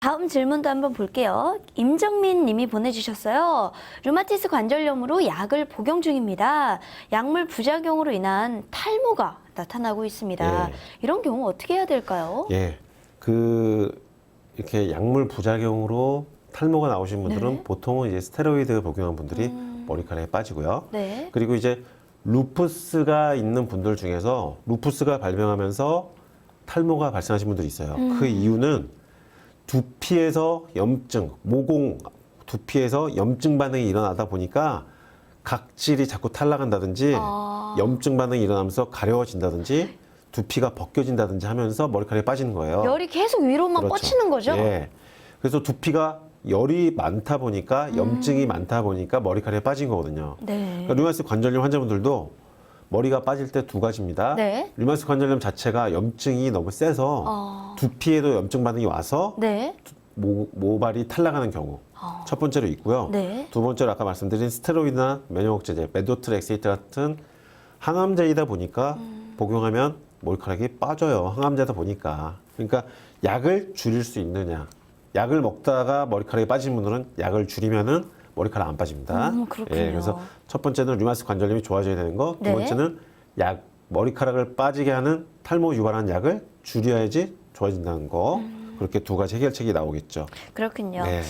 다음 질문도 한번 볼게요. 임정민 님이 보내주셨어요. 류마티스 관절염으로 약을 복용 중입니다. 약물 부작용으로 인한 탈모가 나타나고 있습니다. 예. 이런 경우 어떻게 해야 될까요? 예. 그 이렇게 약물 부작용으로 탈모가 나오신 분들은 네. 보통은 이제 스테로이드 복용한 분들이 음. 머리카락이 빠지고요. 네. 그리고 이제 루푸스가 있는 분들 중에서 루푸스가 발병하면서 탈모가 발생하신 분들이 있어요. 음. 그 이유는 두피에서 염증, 모공 두피에서 염증 반응이 일어나다 보니까 각질이 자꾸 탈락한다든지 아. 염증 반응이 일어나면서 가려워진다든지 두피가 벗겨진다든지 하면서 머리카락이 빠지는 거예요. 열이 계속 위로만 그렇죠. 뻗치는 거죠? 예. 그래서 두피가 열이 많다 보니까 염증이 음. 많다 보니까 머리카락이 빠진 거거든요. 네. 그러니까 류마티스 관절염 환자분들도 머리가 빠질 때 두 가지입니다. 네. 류마티스 관절염 자체가 염증이 너무 세서 어. 두피에도 염증 반응이 와서 네. 모, 모발이 탈락하는 경우 어. 첫 번째로 있고요. 네. 두 번째로 아까 말씀드린 스테로이드나 면역 억제제, 메도트렉 엑세이트 같은 항암제이다 보니까 음. 복용하면 머리카락이 빠져요. 항암제다 보니까. 그러니까 약을 줄일 수 있느냐. 약을 먹다가 머리카락이 빠지는 분들은 약을 줄이면은 머리카락 안 빠집니다. 음, 그렇군요. 예, 그래서 첫 번째는 류마티스 관절염이 좋아져야 되는 거. 두 네. 번째는 약 머리카락을 빠지게 하는 탈모 유발하는 약을 줄여야지 좋아진다는 거. 음. 그렇게 두 가지 해결책이 나오겠죠. 그렇군요. 네.